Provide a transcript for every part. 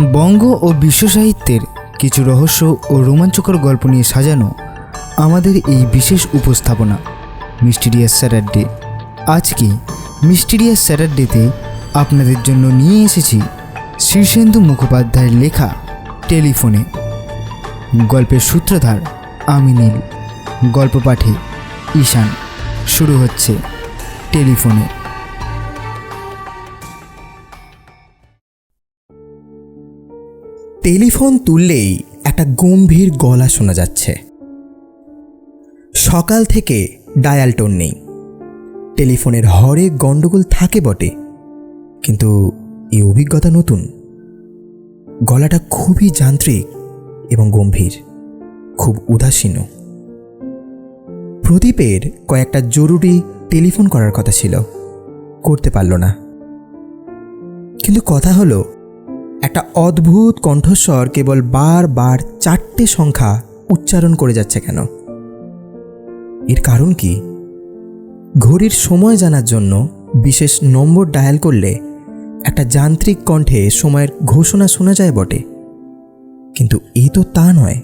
বঙ্গ ও বিশ্ব সাহিত্যের কিছু রহস্য ও রোমাঞ্চকর গল্প নিয়ে সাজানো আমাদের এই বিশেষ উপস্থাপনা, মিস্টিরিয়াস স্যাটারডে। আজকে মিস্টিরিয়াস স্যাটারডেতে আপনাদের জন্য নিয়ে এসেছি শীর্ষেন্দু মুখোপাধ্যায়ের লেখা টেলিফোনে। গল্পের সূত্রধার আমি নীল। গল্প পাঠে ঈশান। শুরু হচ্ছে টেলিফোনে। টেলিফোন তুললেই একটা গম্ভীর গলা শোনা যাচ্ছে। সকাল থেকে ডায়াল টোন নেই। টেলিফোনের হরে গন্ডগোল থাকে বটে, কিন্তু এই অভিজ্ঞতা নতুন। গলাটা খুবই যান্ত্রিক এবং গম্ভীর, খুব উদাসীন। প্রদীপের কয়েকটা জরুরি টেলিফোন করার কথা ছিল, করতে পারল না। কিন্তু কথা হলো একটা অদ্ভুত কণ্ঠস্বর কেবল বারবার চারটে সংখ্যা উচ্চারণ করে যাচ্ছে কেন? এর কারণ কি? ঘড়ির সময় জানার জন্য বিশেষ নম্বর ডায়াল করলে একটা যান্ত্রিক কণ্ঠে সময়ের ঘোষণা শোনা যায় বটে। কিন্তু এ তো তা নয়।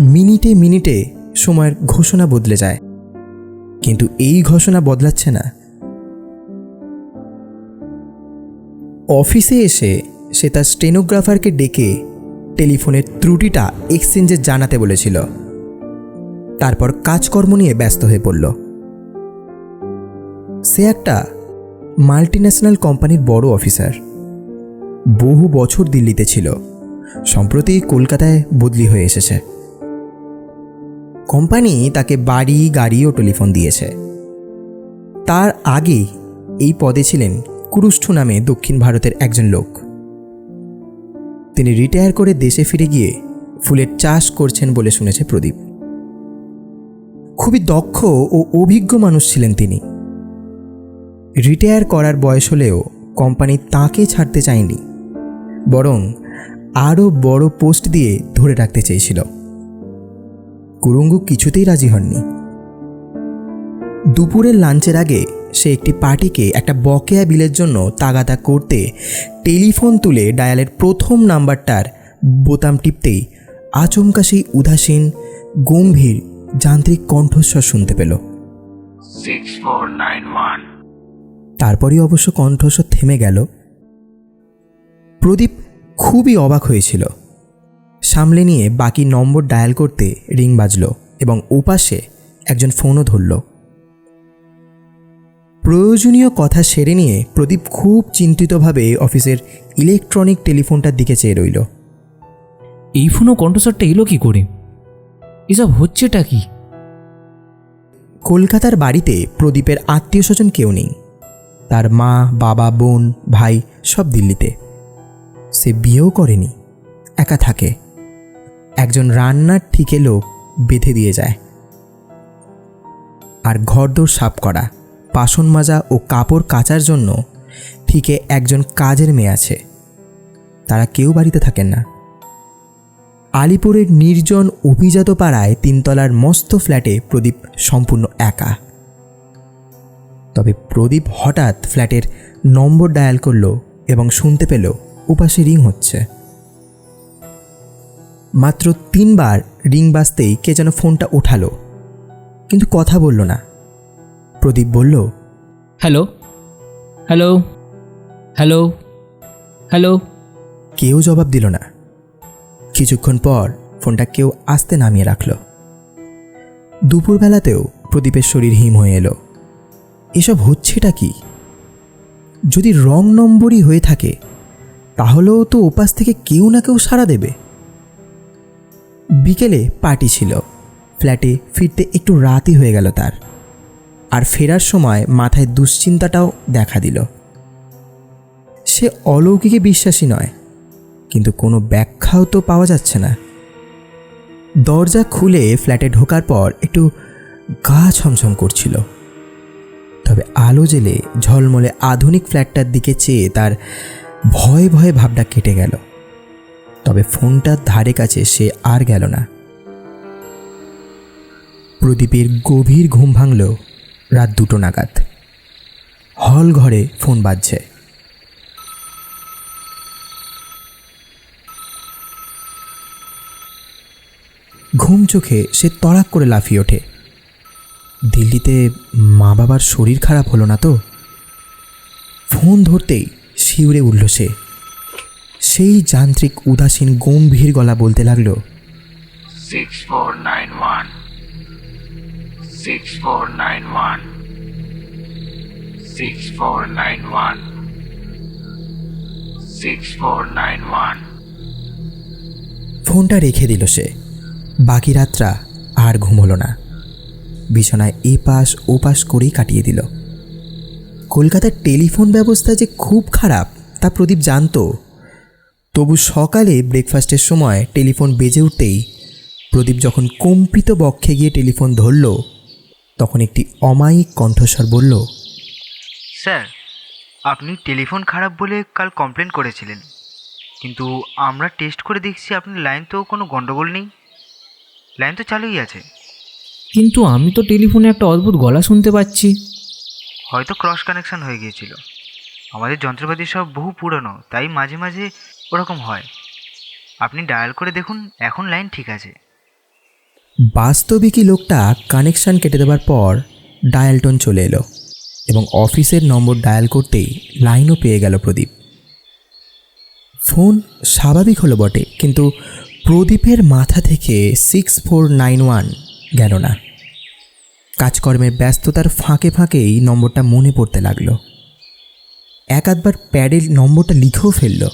মিনিটে মিনিটে সময়ের ঘোষণা বদলে যায়। কিন্তু এই ঘোষণা বদলাচ্ছে না। অফিসে এসে সে তার স্টেনোগ্রাফারকে ডেকে টেলিফোনের ত্রুটিটা এক্সচেঞ্জে জানাতে বলেছিল। তারপর কাজকর্ম নিয়ে ব্যস্ত হয়ে পড়ল। সে একটা মাল্টিন্যাশনাল কোম্পানির বড় অফিসার। বহু বছর দিল্লিতে ছিল। সম্প্রতি কলকাতায় বদলি হয়ে এসেছে। কোম্পানি তাকে বাড়ি, গাড়ি ও টেলিফোন দিয়েছে। তার আগেই এই পদে ছিলেন কুরুষ্ঠু নামে দক্ষিণ ভারতের একজন লোক। তিনি রিটায়ার করে দেশে ফিরে গিয়ে ফুলের চাষ করছেন বলে শুনেছে প্রদীপ। খুবই দক্ষ ও অভিজ্ঞ মানুষ ছিলেন তিনি। রিটায়ার করার বয়স হলেও কোম্পানি তাকে ছাড়তে চায়নি, বরং আরও বড় পোস্ট দিয়ে ধরে রাখতে চেয়েছিল। কুরুঙ্গু কিছুতেই রাজি হননি। দুপুরের লাঞ্চের আগে সে একটি পার্টিকে একটা বকেয়া বিলের জন্য তাগাদা করতে টেলিফোন তুলে ডায়ালের প্রথম নাম্বারটার বোতাম টিপতেই আচমকা সেই উদাসীন গম্ভীর যান্ত্রিক কণ্ঠস্বর শুনতে পেল। তারপরই অবশ্য কণ্ঠস্বর থেমে গেল। প্রদীপ খুবই অবাক হয়েছিল। সামলে নিয়ে বাকি নম্বর ডায়াল করতে রিং বাজল এবং ওপাশে একজন ফোনও ধরল। প্রয়োজনীয় কথা সেরে নিয়ে প্রদীপ খুব চিন্তিতভাবে অফিসের ইলেকট্রনিক টেলিফোনটার দিকে চেয়ে রইল। এই ফোনও কণ্ঠস্বরটা এলো কি করে? এসব হচ্ছেটা কি? কলকাতার বাড়িতে প্রদীপের আত্মীয় স্বজন কেউ নেই। তার মা বাবা বোন ভাই সব দিল্লিতে। সে বিয়েও করেনি একা থাকে। একজন রান্নার ঠিকে লোক বেঁধে দিয়ে যায়। আর ঘরদোর সাফ করা। বাসন মাজা ও কাপড় কাচার জন্য ঠিকে একজন কাজের মেয়ে আছে। তারা কেউ বাড়িতে থাকেন না। আলিপুরের নির্জন অভিজাত পাড়ায় তিনতলার মস্ত ফ্ল্যাটে প্রদীপ সম্পূর্ণ একা। তবে প্রদীপ হঠাৎ ফ্ল্যাটের নম্বর ডায়াল করল এবং শুনতে পেল উপাসে রিং হচ্ছে। মাত্র তিনবার রিং বাজতেই কে যেন ফোনটা ওঠালো। কিন্তু কথা বলল না। প্রদীপ বলল হ্যালো হ্যালো হ্যালো হ্যালো। কেউ জবাব দিল না। কিছুক্ষণ পর ফোনটা কেউ আস্তে নামিয়ে রাখল। দুপুরবেলাতেও প্রদীপের শরীর হিম হয়ে এলো। এসব হচ্ছেটা কি? যদি রং নম্বরই হয়ে থাকে তাহলেও তো ওপাশ থেকে কেউ না কেউ সাড়া দেবে। বিকেলে পার্টি ছিল। ফ্ল্যাটে ফিরতে একটু রাতই হয়ে গেল তার। আর ফেরার সময় মাথায় দুশ্চিন্তাটাও দেখা দিল। সে অলৌকিকে বিশ্বাসী নয়, কিন্তু কোনো ব্যাখ্যাও তো পাওয়া যাচ্ছে না। দরজা খুলে ফ্ল্যাটে ঢোকার পর একটু গা ছমছম করছিল। তবে আলো জেলে ঝলমলে আধুনিক ফ্ল্যাটটার দিকে চেয়ে তার ভয়ে ভয়ে ভাবটা কেটে গেল। তবে ফোনটার ধারে কাছে সে আর গেল না। প্রদীপের গভীর ঘুম ভাঙল রাত দুটো নাগাদ। হল ঘরে ফোন বাজছে। ঘুম চোখে সে তড়াক করে লাফিয়ে ওঠে। দিল্লিতে মা বাবার শরীর খারাপ হলো না তো? ফোন ধরতেই শিউরে উঠল সে। সেই যান্ত্রিক উদাসীন, গম্ভীর গলা বলতে লাগল সিক্স ফোর নাইন ওয়ান 6491 6491 6491 6491 ফোনটা রেখে দিল সে। বাকি রাতটা আর ঘুম হলো না। বিছানায় এপাশ ওপাশ করেই কাটিয়ে দিল। কলকাতার টেলিফোন ব্যবস্থা যে খুব খারাপ, তা প্রদীপ জানতো। তবু সকালে ব্রেকফাস্টের সময় টেলিফোন বেজে উঠতেই প্রদীপ যখন কম্পিত বক্ষে গিয়ে টেলিফোন ধরল তখন একটি অমায়িক কণ্ঠস্বর বলল স্যার আপনি টেলিফোন খারাপ বলে কাল কমপ্লেন করেছিলেন কিন্তু আমরা টেস্ট করে দেখছি আপনার লাইন তো কোনো গণ্ডগোল নেই। লাইন তো চালুই আছে। কিন্তু আমি তো টেলিফোনে একটা অদ্ভুত গলা শুনতে পাচ্ছি। হয়তো ক্রস কানেকশন হয়ে গিয়েছিল। আমাদের যন্ত্রপাতি সব বহু পুরনো তাই মাঝে মাঝে ওরকম হয়। আপনি ডায়াল করে দেখুন এখন লাইন ঠিক আছে। বাস্তবিকই লোকটা কানেকশন কেটে দেওয়ার পর ডায়ালটন চলে এলো এবং অফিসের নম্বর ডায়াল করতেই লাইনও পেয়ে গেল প্রদীপ। ফোন স্বাভাবিক হলো বটে, কিন্তু প্রদীপের মাথা থেকে সিক্স ফোর নাইন ওয়ান গেল না। কাজকর্মের ব্যস্ততার ফাঁকে ফাঁকেই নম্বরটা মনে পড়তে লাগল। এক আধবার প্যাডের নম্বরটা লিখেও ফেলল।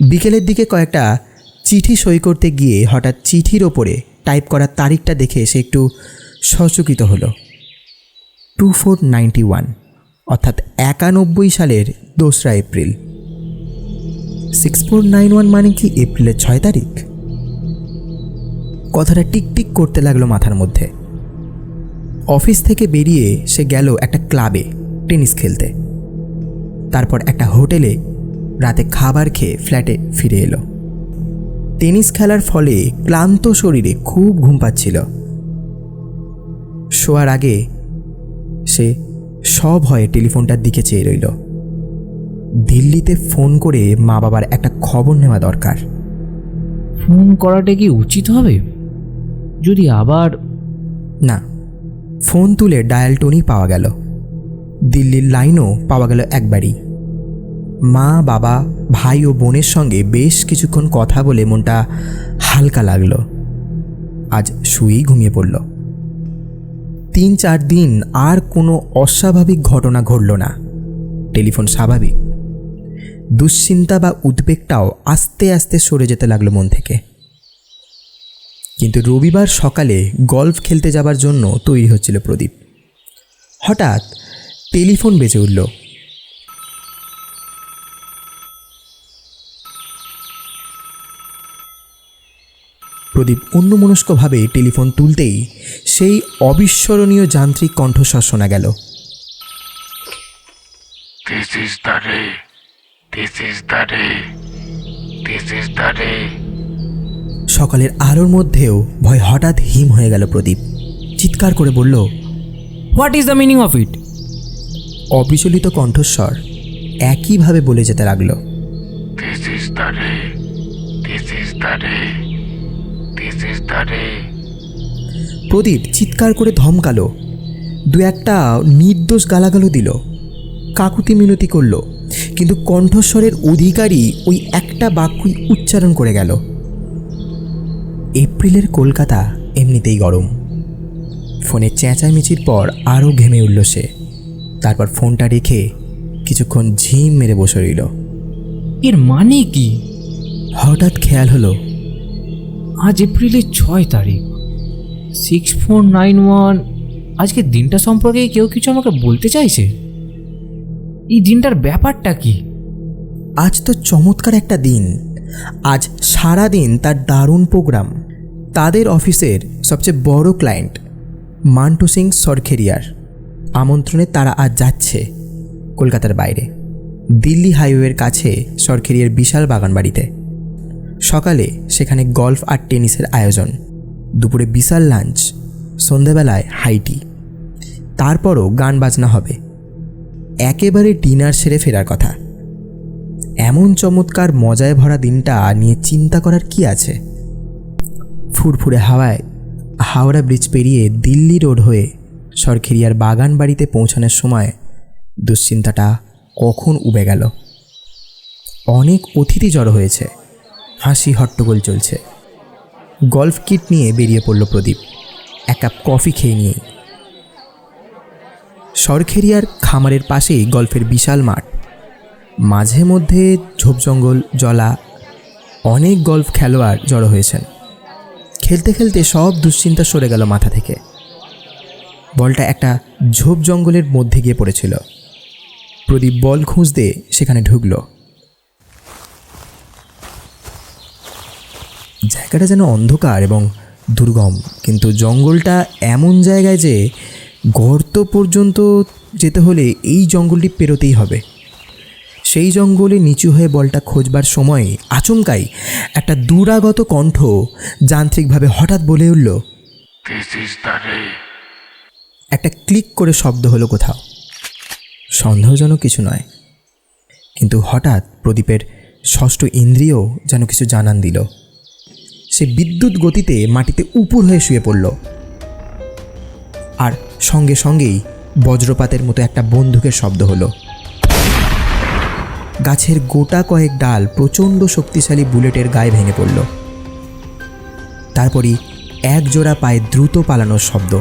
বিকেলের দিকে কয়েকটা চিঠি সই করতে গিয়ে হঠাৎ চিঠির ওপরে টাইপ করা তারিখটা দেখে সে একটু সচকিত হলো। টু ফোর নাইনটি ওয়ান, অর্থাৎ একানব্বই সালের দোসরা April. Six four nine one মানে কি এপ্রিলের ছয় তারিখ? কথাটা টিকটিক করতে লাগল মাথার মধ্যে। অফিস থেকে বেরিয়ে সে গেল একটা ক্লাবে টেনিস খেলতে। তারপর একটা হোটেলে রাতে খাবার খেয়ে ফ্ল্যাটে ফিরে এলো। টেনিস খেলার ফলে ক্লান্ত শরীরে খুব ঘুম পাচ্ছিল। শোয়ার আগে সে সব হয়ে টেলিফোনটার দিকে চেয়ে রইল। দিল্লিতে ফোন করে মা বাবার একটা খবর নেওয়া দরকার। ফোন করাটা কি উচিত হবে? যদি আবার না ফোন তুলে ডায়াল টোনই পাওয়া গেল। দিল্লির লাইনও পাওয়া গেল একবারই। মা, বাবা, ভাই ও বোনের সঙ্গে বেশ কিছুক্ষণ কথা বলে মনটা হালকা লাগল। আজ শুয়েই ঘুমিয়ে পড়ল। তিন চার দিন আর কোনো অস্বাভাবিক ঘটনা ঘটল না। টেলিফোন স্বাভাবিক। দুশ্চিন্তা বা উদ্বেগটাও আস্তে আস্তে সরে যেতে লাগল মন থেকে। কিন্তু রবিবার সকালে গল্ফ খেলতে যাবার জন্য তৈরি হচ্ছিল প্রদীপ। হঠাৎ টেলিফোন বেজে উঠল। প্রদীপ অন্যমনস্কভাবে টেলিফোন তুলতেই সেই অবিস্মরণীয় যান্ত্রিক কণ্ঠস্বর শোনা গেল This is the day. This is the day. This is the day. সকালের আলোর মধ্যেও ভয় হঠাৎ হিম হয়ে গেল প্রদীপ চিৎকার করে বলল what is the meaning of it অবিচলিত কণ্ঠস্বর একইভাবে বলে যেতে লাগল This is the day. This is the day. প্রদীপ চিৎকার করে ধমকালো। দু একটা নির্দোষ গালাগালো দিল। কাকুতি মিনতি করল। কিন্তু কণ্ঠস্বরের অধিকারী ওই একটা বাক্যই উচ্চারণ করে গেল। এপ্রিলের কলকাতা এমনিতেই গরম। ফোনে চেঁচামেচির পর আরও ঘেমে উঠল সে। তারপর ফোনটা রেখে কিছুক্ষণ ঝিম মেরে বসে রইল। এর মানে কি? হঠাৎ খেয়াল হলো আজ এপ্রিলের ছয় তারিখ। সিক্স ফোর নাইন ওয়ান আজকের দিনটা সম্পর্কে কেউ কিছু আমাকে বলতে চাইছে? এই দিনটার ব্যাপারটা কি? আজ তো চমৎকার একটা দিন। আজ সারা দিন তার দারুণ প্রোগ্রাম। তাদের অফিসের সবচেয়ে বড় ক্লায়েন্ট, মান্টু সিং সরখেরিয়ার। আমন্ত্রণে তারা আজ যাচ্ছে কলকাতার বাইরে। দিল্লি হাইওয়ের কাছে সরখেরিয়ার বিশাল বাগান বাড়িতে সকালে সেখানে গল্ফ আর টেনিসের আয়োজন। দুপুরে বিশাল লাঞ্চ, সন্ধেবেলায় হাইটি। তারপরও গান বাজনা হবে। একেবারে ডিনার সেরে ফেরার কথা। এমন চমৎকার মজায় ভরা দিনটা নিয়ে চিন্তা করার কি আছে? ফুরফুরে হাওয়ায় হাওড়া ব্রিজ পেরিয়ে দিল্লি রোড হয়ে সরখেরিয়ার বাগান বাড়িতে পৌঁছানোর সময় দুশ্চিন্তাটা কখন উবে গেল? অনেক অতিথি জড়ো হয়েছে। হাসি হট্টগোল চলছে। গল্ফ কিট নিয়ে বেরিয়ে পড়ল প্রদীপ। এক কাপ কফি খেয়ে নিয়েই। সরখেরিয়ার খামারের পাশেই গল্ফের বিশাল মাঠ। মাঝে মধ্যে ঝোপ জঙ্গল, জলা, অনেক গল্ফ খেলোয়াড় জড়ো হয়েছেন। খেলতে খেলতে সব দুশ্চিন্তা সরে গেল মাথা থেকে। বলটা একটা ঝোপ জঙ্গলের মধ্যে গিয়ে পড়েছিল। প্রদীপ বল খুঁজতে সেখানে ঢুকলো। জায়গাটা যেন অন্ধকার এবং দুর্গম কিন্তু জঙ্গলটা এমন জায়গায় যে গর্ত পর্যন্ত যেতে হলে এই জঙ্গলটি পেরোতেই হবে। সেই জঙ্গলে নিচু হয়ে বলটা খোঁজবার সময় আচমকাই একটা দুরাগত কণ্ঠ যান্ত্রিকভাবে হঠাৎ বলে উঠল একটা ক্লিক করে শব্দ হলো কোথাও। সন্দেহজনক কিছু নয় কিন্তু হঠাৎ প্রদীপের ষষ্ঠ ইন্দ্রিয় যেন কিছু জানান দিল। সে বিদ্যুৎ গতিতে মাটিতে উপুর হয়ে শুয়ে পড়ল। আর সঙ্গে সঙ্গেই বজ্রপাতের মতো একটা বন্দুকের শব্দ হলো। গাছের গোটা কয়েক ডাল প্রচণ্ড শক্তিশালী বুলেটের গায়ে ভেঙে পড়ল। তারপরই এক জোড়া পায়ে দ্রুত পালানোর শব্দ।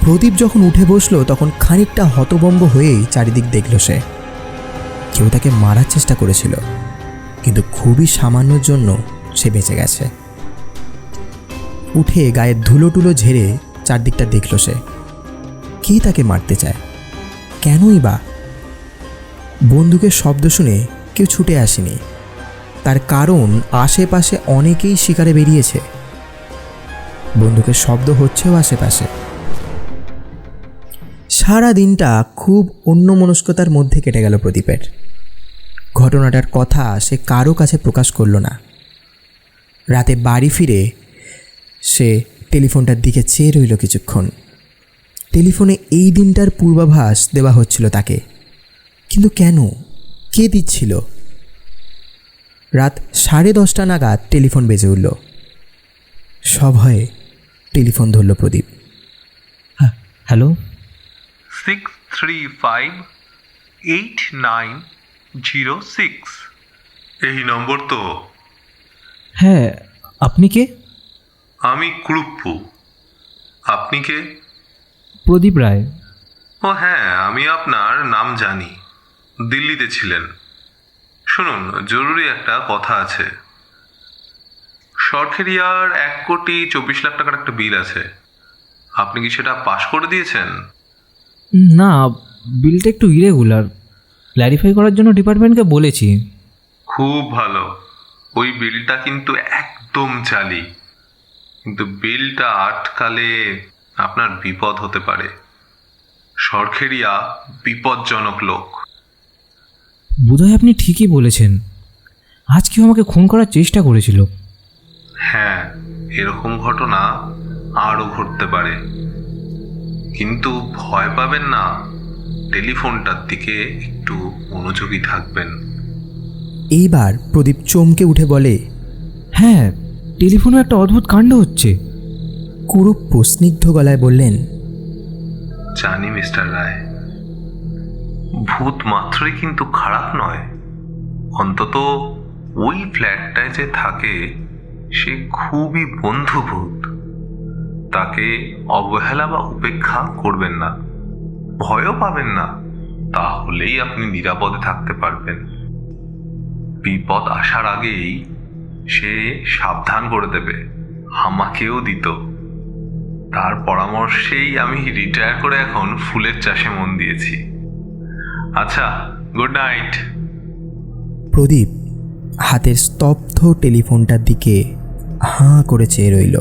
প্রদীপ যখন উঠে বসল, তখন খানিকটা হতবম্ব হয়েই চারিদিক দেখল সে। কেউ তাকে মারার চেষ্টা করেছিল, কিন্তু খুবই সামান্যর জন্য সে বেঁচে গেছে। উঠে গায়ের ধুলো টুলো ঝেড়ে চারদিকটা দেখল সে। কে তাকে মারতে চায়? কেনই বা? বন্দুকের শব্দ শুনে কেউ ছুটে আসেনি। তার কারণ আশেপাশে অনেকেই শিকারে বেরিয়েছে। বন্দুকের শব্দ হচ্ছেও আশেপাশে। সারা দিনটা খুব অন্যমনস্কতার মধ্যে কেটে গেল প্রদীপের। ঘটনাটার কথা সে কারও কাছে প্রকাশ করল না। রাতে বাড়ি ফিরে সে টেলিফোনটার দিকে চেয়ে রইল কিছুক্ষণ। টেলিফোনে এই দিনটার পূর্বাভাস দেওয়া হচ্ছিল তাকে। কিন্তু কেন? কে দিচ্ছিল? রাত সাড়ে দশটা নাগাদ টেলিফোন বেজে উঠল। সভয়ে টেলিফোন ধরল Pradip. Hello? Six three five eight nine zero six. এই নম্বর তো হ্যাঁ আপনি কে? আমি কুরুপ্পু। আপনি কে? প্রদীপ রায়। ও হ্যাঁ আমি আপনার নাম জানি। দিল্লিতে ছিলেন। শুনুন জরুরি একটা কথা আছে। সরখেরিয়ার এক কোটি চব্বিশ লাখ টাকার একটা বিল আছে। আপনি কি সেটা পাশ করে দিয়েছেন? না বিলটা একটু ইরেগুলার ক্ল্যারিফাই করার জন্য ডিপার্টমেন্টকে বলেছি। খুব ভালো। ওই বিলটা কিন্তু একদম চালি। কিন্তু বিলটা আটকালে আপনার বিপদ হতে পারে। সরখেরিয়া বিপজ্জনক লোক। বোধহয় আপনি ঠিকই বলেছেন। আজ কেউ আমাকে খুন করার চেষ্টা করেছিল। হ্যাঁ এরকম ঘটনা আরও ঘটতে পারে। কিন্তু ভয় পাবেন না। টেলিফোনটার দিকে একটু মনোযোগী থাকবেন। এইবার প্রদীপ চমকে উঠে বলে হ্যাঁ টেলিফোনে একটা অদ্ভুত কাণ্ড হচ্ছে। কুরুপ স্নিগ্ধ গলায় বললেন জানি মিস্টার রায়। ভূত মাত্রই কিন্তু খারাপ নয়। অন্তত ওই ফ্ল্যাটটায় যে থাকে সে খুবই বন্ধুভূত। তাকে অবহেলা বা উপেক্ষা করবেন না। ভয়ও পাবেন না। তাহলেই আপনি নিরাপদে থাকতে পারবেন। বিপদ আসার আগেই সে সাবধান করে দেবে, আমাকেও দিত। তার পরামর্শেই আমি রিটায়ার করে এখন ফুলের চাষে মন দিয়েছি। আচ্ছা গুড নাইট প্রদীপ হাতের স্তব্ধ টেলিফোনটার দিকে হাঁ করে চেয়ে রইল।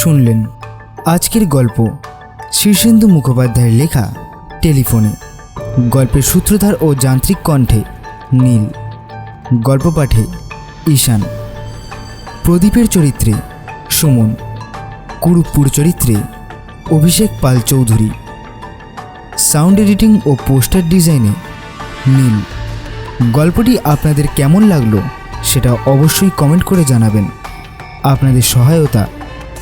শুনলেন আজকের গল্প শীর্ষেন্দু মুখোপাধ্যায়ের লেখা টেলিফোনে। গল্পের সূত্রধার ও যান্ত্রিক কণ্ঠে নীল। গল্প পাঠে ঈশান। প্রদীপের চরিত্রে সুমন। কুরুপুর চরিত্রে অভিষেক পাল চৌধুরী। সাউন্ড এডিটিং ও পোস্টার ডিজাইনে নীল। গল্পটি আপনাদের কেমন লাগল সেটা অবশ্যই কমেন্ট করে জানাবেন। আপনাদের সহায়তা